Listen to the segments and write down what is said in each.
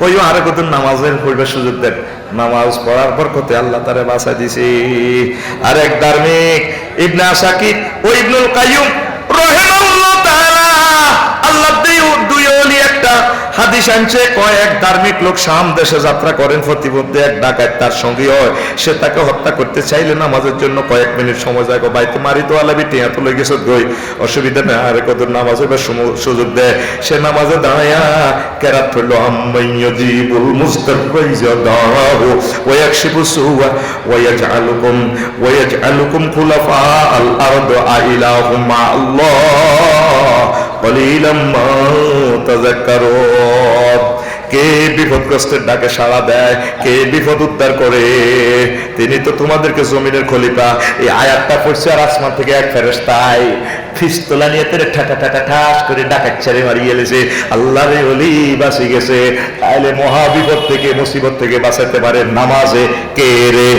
কইও আরে কত নামাজের পড়বার সুযোগ দেন? নামাজ পড়ার পর কত আল্লাহ তারে বাসা দিছে। আর এক ধার্মিক ইবনে আসাকির ও ইবনুল কাইয়ুম রহিমাহুল্লাহ তাআলা আল্লাহ দুই দুই নামাজের জন্য কয়েক মিনিট সময় যায়। বাইতে মারি তো আলাবি টিয়া তো লেগেছে গই অসুবিধা নেই, আরে কত নামাজে সুযোগ দেয়। সে নামাজে দাঁড়ায়া কেরাত হইল আম্মাইয়াজিবুল মুস্তাফাইজা দাহু ওয়াকশিফু সুওয়া ওয়াজআলুকুম ওয়াজআলুকুম খুলাফা আল আরদ আইলাহুম মা আল্লাহ। কলিলাম মা তাযাক্কারুন কে বিপদগ্রস্তের ডাকে সাড়া দেয়? কে বিপদ উদ্ধার করে? তিনি তো তোমাদেরকে জমিনের খলিফা। এই আয়াতটা পড়ছে আর আসমান থেকে এক ফেরেস্তাই ফিস্তলা নিয়ে তেরে ঠাটা ঠাটা ঠাস করে ডাকাত ছেড়ে মারিয়ে এলেছে আল্লাহ রে অলি বাঁচি গেছে। তাইলে মহা বিপদ থেকে, মুসিবত থেকে বাঁচাতে পারে নামাজে কে রে?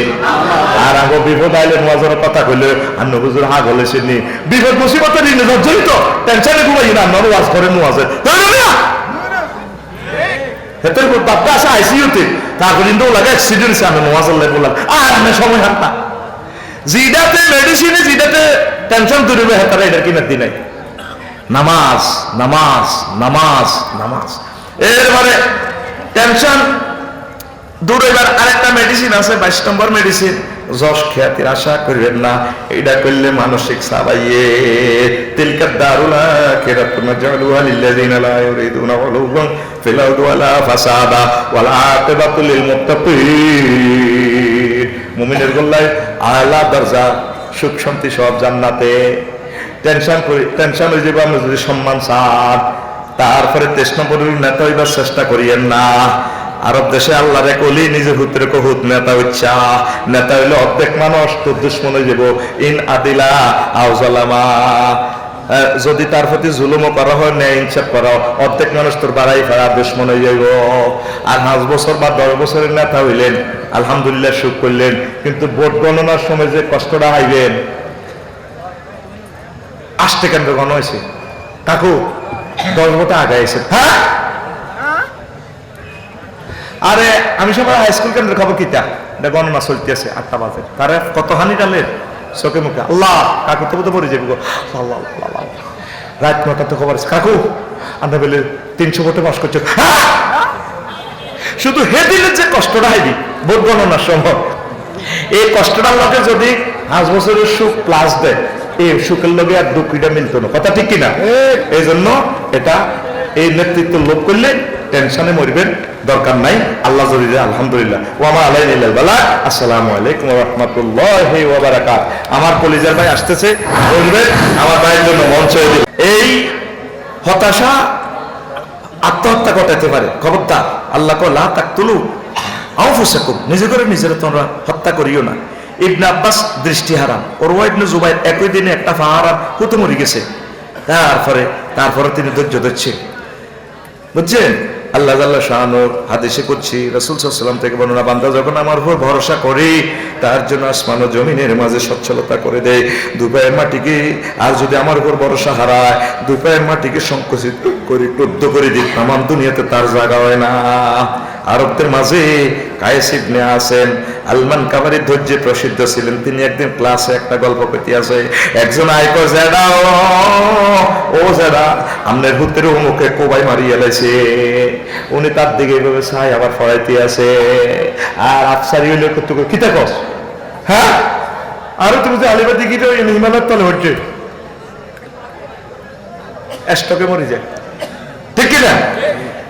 আর আগো বিপদ আইলে নামাজের কথা কইলে আর নবুজুর হাগ হলে সেনি বিপদ মুসিবতের ঋণে জড়িত, টেনশনে ঘুমাই না। ওয়াজ করে নোয়াজে পর হেতের বাপ্পা আছে আইসিইউতে। তারপর কিন্তু লাগে অ্যাক্সিডেন্ট আমি লাগবো বললাম আর আমি সময় হাঁটতা জিডাতে মেডিসিনে জিডাতে টেনশন দূরে হেতারা এটা কিনার দিন নাই। নামাজ নামাজ নামাজ নামাজ। এরপরে টেনশন দূর এবার আরেকটা মেডিসিন আছে, বাইশ নম্বর মেডিসিন যশ খ্যাতির আশা করবেন না। এটা করলে মানসিক সাবাইয়ে। তিলকা দারুলা ফিল আরদি ওয়ালা ফাসাদা ওয়াল মুমিনের আলা দরজা, সুখ শান্তি সব জান্নাতে। টেনশন করি, টেনশন হয়ে যাবে, আমরা যদি সম্মান চান তারপরে তেইশ নম্বরের নেতা হইবার চেষ্টা করিয়েন না। আরব দেশে আল্লাহ রে কলি নিজের হুতরে কহুত নেতা হইচ্ছা নেতা হইলে অর্ধেক মানুষ তোর দুশ্মন যাব। ইন আদিলা আউজালামা যদি তার প্রতি জুলুমও করা হয়, ন্যায় ইনসাফ করা। অর্ধেক মানুষ তোর বাড়াই ফেরা দুশ্মন হয়ে যাইব। আর পাঁচ বছর বা দশ বছরের নেতা হইলেন, আলহামদুলিল্লাহ সুখ করলেন, কিন্তু ভোট গণনার সময় যে কষ্টটা হাইবেন আসতে কেন্দ্র গণ হয়েছে। কাকু দশ ভোটে আগাইছে হ্যাঁ? আরে আমি সময় হাই স্কুল কেন্দ্রের খবর কিতা? এটা গণনা চলতেছে আটটা বাজে। তারে কত হানি ডালের চোখে মুখে। আল্লাহ কাকু তবু তো পড়ে যাবি গো। আল্লাহ আল্লাহ। রাত নটা তো খবর আছে। কাকু আমরা বলে তিনশো ভোটে পাস করছ। হ্যাঁ! শুধু হেদিনের যে কষ্টটা হাইবি ভোট গণনার সময়। এই কষ্টটা লগে যদি পাঁচ বছরের সুখ প্লাস দেয় এই সুখের লগে আর দুঃখটা মিলতো না। কথা ঠিক কিনা? এই জন্য এটা এই নেতৃত্ব লোভ করলে টেনশনে মরবেন দরকার নাই। আল্লাহ দেয়, আলহামদুলিল্লাহ। ও আমার আলাই বালা। আসসালামু আলাইকুম রহমতুল্লাহ আমার কলিজার ভাই আসতেছে বলবে আমার ভাইয়ের জন্য মঞ্চ এই হতাশা আত্মহত্যা ঘটাতে পারে। খবরদার আল্লাহ লা তাকতুলু আনফুসাকুম। নিজে করে নিজেরা তোমরা হত্যা করিও না। ইবনে আব্বাস দৃষ্টি হারাম ওরওয়া ইবনে জুবাইর একই দিনে একটা ফাহারাম হুতো গেছে। তারপরে তারপরে তিনি ধৈর্য ধরছেন বুঝছেন? আল্লাহ আল্লাহ শাহানোর হাদিসে করছি রসুল সাল্লাম থেকে বর্ণনা, বান্দা যখন আমার উপর ভরসা করে, তার জন্য আসমান ও জমিনের মাঝে সচ্ছলতা করে দেয়। দুপায়ের মাটিকে আর যদি আমার উপর ভরসা হারায়, দুপায়ের মাটিকে সংকুচিত করে, ক্রুদ্ধ করে দিই। তামাম দুনিয়াতে তার জায়গা হয় না। আরবদের মাঝে কায়েসিবনে আছেন আলমান কাবারি ধৈর্যে প্রসিদ্ধ ছিলেন। তিনি একদিন ক্লাসে একটা গল্প পেতে আছে একজন আইকো জেডা, ও জেডা, আমনের হুতের মুখে কোবাই মারি এলেছে উনি তার দিকে এভাবে চাই আবার ফরাইতে আছে। আর আফসারি হইলে কত কিতা কস? হ্যাঁ আরও তুমি যে আলিবাদ দিকে হিমালয়ের তলে হচ্ছে স্টকে মরে যায়। ঠিক কিনা?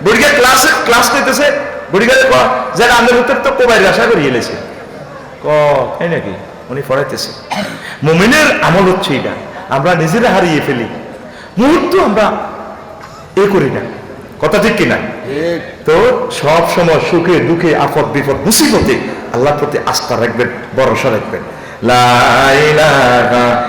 বুড়িগা ক্লাসে ক্লাস নিতেছে? বুড়িগা যে আমাদের উত্তর তো কোবাই আশা করি এলেছে। ক তাই নাকি? উনি পড়াইতেছে। মুমিনের আমল হচ্ছে এটা। আমরা নিজেরা হারিয়ে ফেলি। মুহূর্ত আমরা এ করি না। কথা ঠিক কিনা? তো সব সময় সুখে দুঃখে আপদ বিপদ মুসিবতে আল্লাহর প্রতি আস্থা রাখবেন ভরসা রাখবেন। লা ইলাহা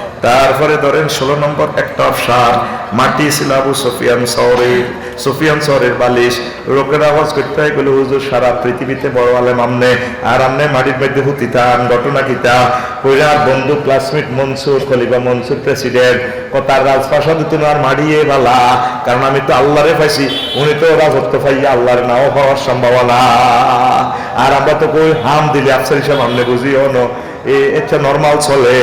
তারপরে ধরেন ষোলো নম্বর একটা অপশন মাটি ছিল আবু সফিয়ান শহরের সফিয়ান শহরের বালিশ লোকের আওয়াজ করতে হয় বলে হুজুর সারা পৃথিবীতে বড় আলেম আমনে, আর আমনে মাটির মধ্যে হুতিতাম ঘটনা কিতা কইরা বন্ধু ক্লাসমেট মনসুর, খলিফা মনসুর প্রেসিডেন্ট তার রাজপ্রাসাদ তোমার মাড়িয়ে বালা, কারণ আমি তো আল্লাহরে পাইছি, উনি তো রাজত্ব পাইয়া আল্লাহর নাও হওয়ার সম্ভাবনা। আর আমরা তো কই হাম দিলে আফসার হিসাব আমনে বুঝিও না। এটা নর্মাল চলে।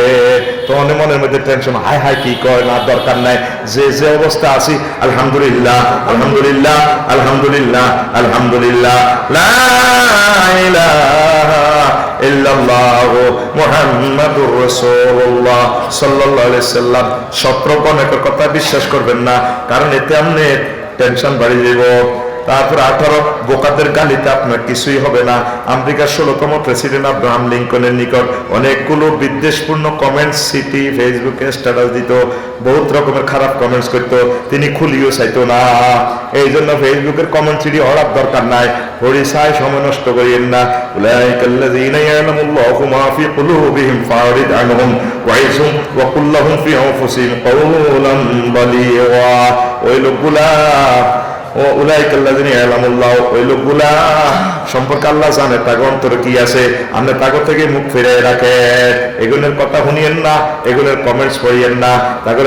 তো অনেক মনের মধ্যে টেনশন হাই হাই কি কয়, না, দরকার নাই। যে যে অবস্থা আছি, আলহামদুলিল্লাহ আলহামদুলিল্লাহ আলহামদুলিল্লাহ আলহামদুলিল্লাহ সত্রপণ একটা কথা বিশ্বাস করবেন না, কারণ এতে আপনি টেনশন বাড়ি যাব তারপর আঠারো বোকাদের গালিতে আপনার কিছুই হবে না। আমেরিকার ষোলোতম প্রেসিডেন্ট আব্রাহাম লিঙ্কনের নিকট অনেকগুলো বিদ্বেষপূর্ণ কমেন্টস সিটি ফেসবুকে স্ট্যাটাস দিত। বহুত রকমের খারাপ কমেন্টস করত। তিনি খুলিও চাইত না। এই জন্য ফেসবুকের কমেন্ট সিটি হওয়ার দরকার নাই। হরিসায় সময় নষ্ট করিয়েন না। ওই লোকগুলা ও আল্লাহ কি আছে? আপনি থেকে মুখ কথা শুনিয়েন না কমেন্টস পড়িয়েন না।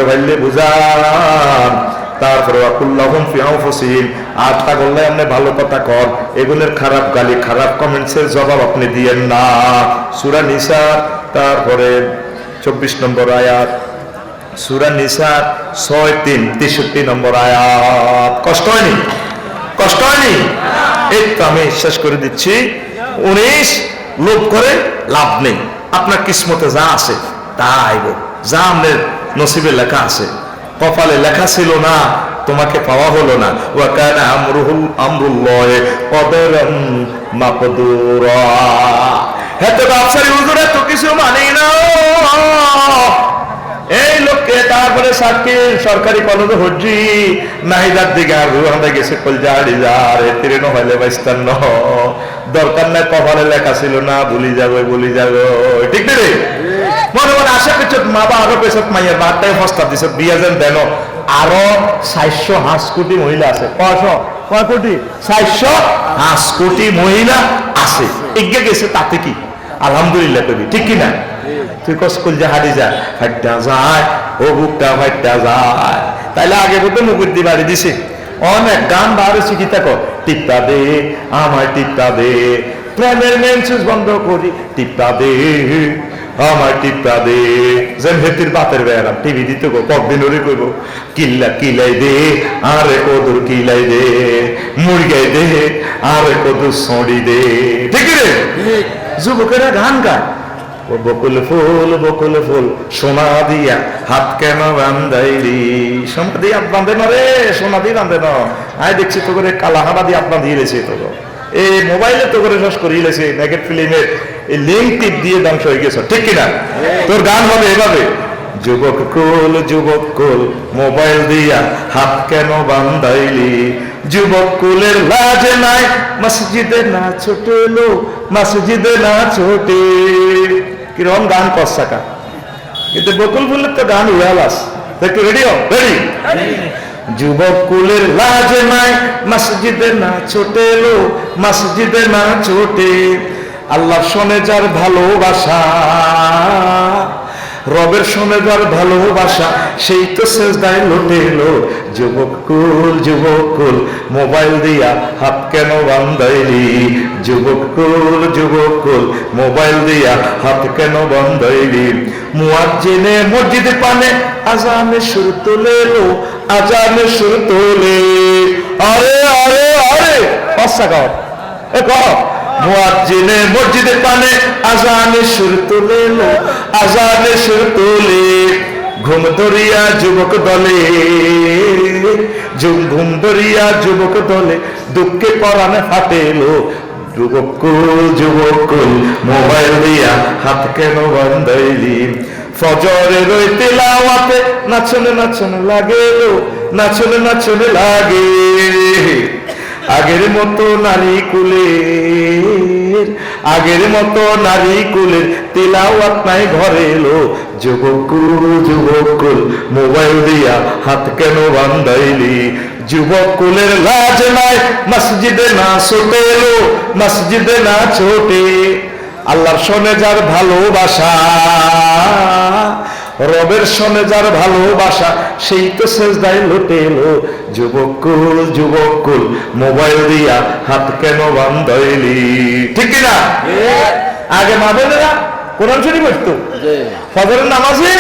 ভাইলে বুঝান। তারপরে আর আপনি ভালো কথা কর এগুলোর খারাপ গালি, খারাপ কমেন্টসের জবাব আপনি দিয়েন না। সুরা নিসা, তারপরে চব্বিশ নম্বর আয়াত। সুরা নিসার ছয় তিন, তেষট্টি নম্বর আয়াত। কষ্ট হয়নি? কষ্ট হয়নি? এই তো আমি শেষ করে দিচ্ছি। উনিশ, লোভ করে লাভ নেই। আপনার কিসমতে যা আছে তা আইব যা আপনার নসিবে লেখা আছে। কপালে লেখা ছিল না, তোমাকে পাওয়া হলো না। হ্যাঁ তো ব্যবসায়ী হুজুরে, তো কিছু মানি না। সাক্ষী সরকারি কলেজে নাহিদার দিকে আর রুহান্দা গেছে এতিরে নহলে বাইস্তান দরকার নাই, কপালে লেখা ছিল না, ভুলি ভুলি ঠিক মনে মনে করছ, মা বা আরও পেছত বারটাই দিছে, বিয়া যেন দেন। আরও হাঁস কোটি মহিলা আছে। কয়শো? কয় কোটি? হাঁস কোটি মহিলা আছে। এগিয়ে গেছে, তাতে কি? আলহামদুলিল্লাহ কবি, ঠিক কি না তুই কস কল হারি যা ফাইটা যায় ও বুকটা ফাইটা যায়। তাইলে আগে বলতে মুকুর দি বাড়ি দিছে। অনেক গান বার শিখিতে কর টিপটা দে আমার টিপটা দে। প্রেমের মেন সুইচ বন্ধ করি। টিপটা দে আমার টিপটা দে। যেন হেতির বাতের বেড়াম। টিভি দিতে গো কদিন ওরে কইব কিল্লা কিলাই দে আরে কদুর কিলাই দে। মুরগাই দে আরে কদুর সড়ি দে। ঠিক রে? যুবকেরা গান গায়। বকুল ফুল বকুল ফুল, সোনা দিয়া হাত কেন বান্ধাইলি? সোনা দিয়ে হাত বান্ধে না রে, সোনা দিয়ে বান্ধে না। আয় দেখছি তো করে কালা হানা দিয়ে আপনার দিয়ে রেছে তো এই মোবাইলে তো করে শেষ করে ইলেছে নেগেট ফিল্মের এই লিঙ্ক টিপ দিয়ে ধ্বংস হয়ে গেছে, ঠিক কিনা? তোর গান হবে এভাবে। যুবক কুল যুবক কুল, মোবাইল দিয়া হাত কেন বান্ধাইলি? যুবক কুলের লাজ নাই, মসজিদে না ছোটে লো মসজিদে না ছোটে। কীরকম গান কসাকা কিন্তু বকুল ফুলের তো গান উড়ালাস একটু রেডিও রেডি যুবক কুলের লাজে নাই, মসজিদে না ছোটে লো, মসজিদে না ছোটে। আল্লাহ শোনে যার ভালোবাসা। রবের শোনে যার ভালোবাসা, সেই তো শেষদায় লোটে এলো। যুবক কুল যুবক কুল, মোবাইল দিয়া হাত কেন বান্ধাইলি? যুবক কুল মোবাইল দিয়া হাত কেন বান্ধাইলি? মুয়াজ্জিনে মসজিদে পানে আজানে সুর তোলে লো আজানে সুর তোলে। আরে আরে আরে পাঁচটা গাও এ কহ মুয়াজ্জিনে পানে আজানে সুর তোলে সুর তোলে, ঘুম ধরিয়া যুবক দলে ঘুম ধরিয়া যুবক দলে, দুঃখে যুবক মোবাইল দিয়া হাত কেন বান্ধাইলি? ফজরে রই তেলাওয়াতে নাচনে নাচনে লাগে নাচনে নাচনে লাগে। আগের মতো নারী কুলে মসজিদের আগের মতো নারী কুলের তিলাওয়াত নাই ঘরে এলো। যুবকুল যুবকুল মোবাইল দিয়া হাত কেন বান্ধাইলি? যুবক কুলের লাজ নাই, মসজিদে না ছোটে এলো, মসজিদে না ছোটে। আল্লাহর শোনে যার ভালোবাসা রবের শোনে যার ভালোবাসা সেই তো শেষদায় লোটে এলো। যুবকুল যুবকুল মোবাইল দিয়া হাত কেন বান্ধইলি? ঠিক না? আগে মা বোনেরা কোরআন শরীফ পড়তো। ফজরের নামাজে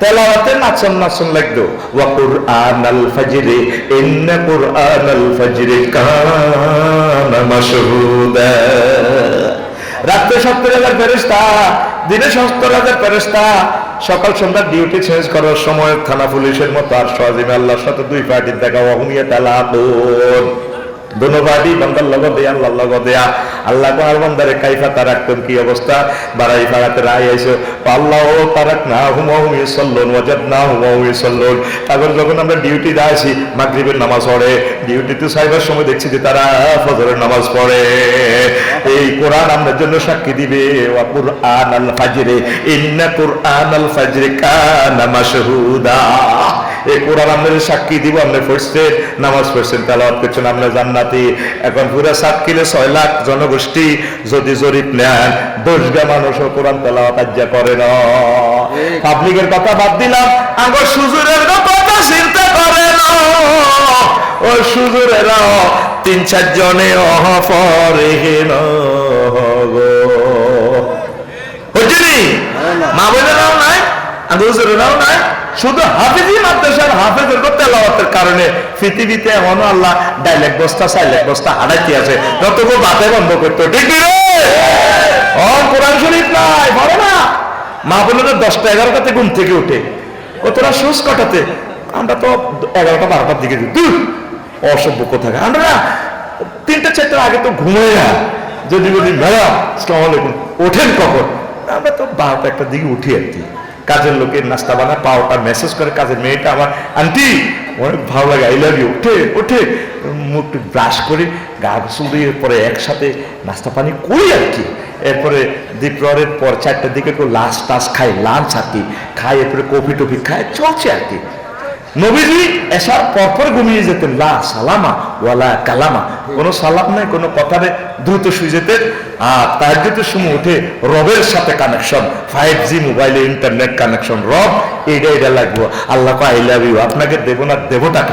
তেলাওয়াতে নাচন নাচন লাগতো। ওয়া কুরআনাল ফাজরে ইন্না কুরআনাল ফাজরে কানা মাশহুদা। রাত্রে সত্তর হাজার ফেরেস্তা দিনে সত্তর হাজার ফেরেস্তা সকাল সন্ধ্যার ডিউটি চেঞ্জ করার সময় থানা পুলিশের মতো আর সহজিমে আল্লাহর সাথে দুই পার্টির দেখা অহমিয়া তালা দোনো পার্টি বান্দার লগ দেয়া, আল্লাহর লগ দেয়া। আল্লাহ কোন বান্দারে কাইফা তারাক্তম কি অবস্থা? বাড়াই ফাড়াতে রাই আইসো। আল্লাহ ও তারাক না হুমা, হুমি সল্লন ওয়াজাদ না হুমা, হুমি সল্লন তারপর যখন আমরা ডিউটি আসি, মাগরিবের নামাজ পড়ে, ডিউটিতে সাইবার সময় দেখছি যে তারা ফজরের নামাজ পড়ে। এই কোরআন আমাদের জন্য সাক্ষী দিবে, ওয়া কুরআন আল ফাজরে, ইন্না কুরআন আল ফাজরে কানা মাশহুদা। এই কোরআন আমাদের সাক্ষী দিব আপনি পড়ছেন নামাজ পড়ছেন তেলাওয়াত করছেন আপনি জান্নাতি। এখন পুরো সাক্ষীলে ছয় লাখ জনগোষ্ঠী যদি জরিপ নেন দশগা মানুষও কোরআন তেলাওয়াত আজ্ঞা করে না। পাবলিকের কথা বাদ দিলাম আগর সুজুরের কথা চিন্তা করে না। ও সুজুরেরা তিন চার জনে অহ পরে না? গো বুঝলি মা বোনেরাও নাই আর হুজুরেরাও নাই? শুধু হাফিজি মাদ্রাসার হাফেজের তেলাওয়াতের কারণে পৃথিবীতে এমন আল্লাহ ডাইলেক্ট বস্তা, সাইলেক্ট বস্তা হারাইতে আছে। যতক্ষণ বাতে বন্ধ করতো ঠিক কি রে? ও, কোরআন শরীফ নাই বলো না। মা বোনেরা দশটা এগারোটাতে ঘুম থেকে উঠে। তোরা সুস কটাতে? আমরা তো এগারোটা বারোটার দিকে দূর অসভ্য কোথায় আমরা না তিনটা চারটার আগে তো ঘুমাই না। যদি বলি, ম্যাডাম, আসসালামু আলাইকুম। ওঠেন কখন? আমরা তো বারোটা একটা দিকে উঠি আর কি। কাজের লোকের নাস্তা বানায়, পাওটা মেসেজ করে, কাজের মেয়েটা আমার আন্টি, অনেক ভালো লাগে আই লাভ ইউ উঠে উঠে। মুখ ব্রাশ করে, গা গোসল দিয়ে পরে একসাথে নাস্তা পানি করি আর কি। এরপরে দ্বীপ্রহরের পর চারটার দিকে একটু লাঞ্চ টাস খাই লাঞ্চ আর কি। খাই এরপরে কফি টফি খায়, চলছে আর কি। নবীজি এসার পরপর ঘুমিয়ে যেতেন, লা সালামা ওয়ালা কালামা। কোনো সালাম নাই, কোনো দ্রুত শুয়ে যেতেন। আর তার সময় উঠে রবের সাথে কানেকশন ফাইভ জি মোবাইলে ইন্টারনেট কানেকশন রব এইটা এটা লাগবো। আল্লাহ আই লাভ ইউ আপনাকে দেব না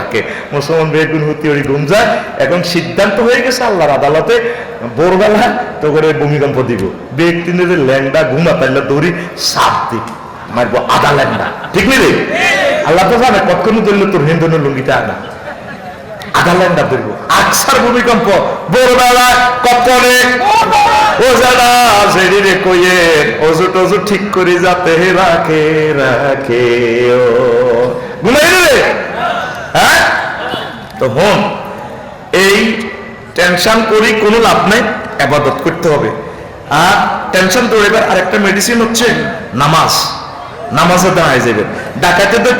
মুসলমান বেগুন হতি ওই ঘুম যায়। এখন সিদ্ধান্ত হয়ে গেছে আল্লাহর আদালতে, ভোরবেলা তো করে ভূমিকম্প দিব। ব্যক্তি নিজের ল্যাংডা ঘুমা তাইলে দৌড়ি সাপ দিব। মারবো আদা ল্যাংডা। ঠিক নেই আল্লাহ তো জানে কতক্ষণ ধরলে তোর হিন্দু লুঙ্গিটা আনা। হ্যাঁ? এই টেনশন করি কোনো লাভ নাই, আবাদত করতে হবে। আর টেনশন তো এবার আরেকটা মেডিসিন হচ্ছে, নামাজ। নামাজে দাঁড়ায় যাবে ডাকাতে তো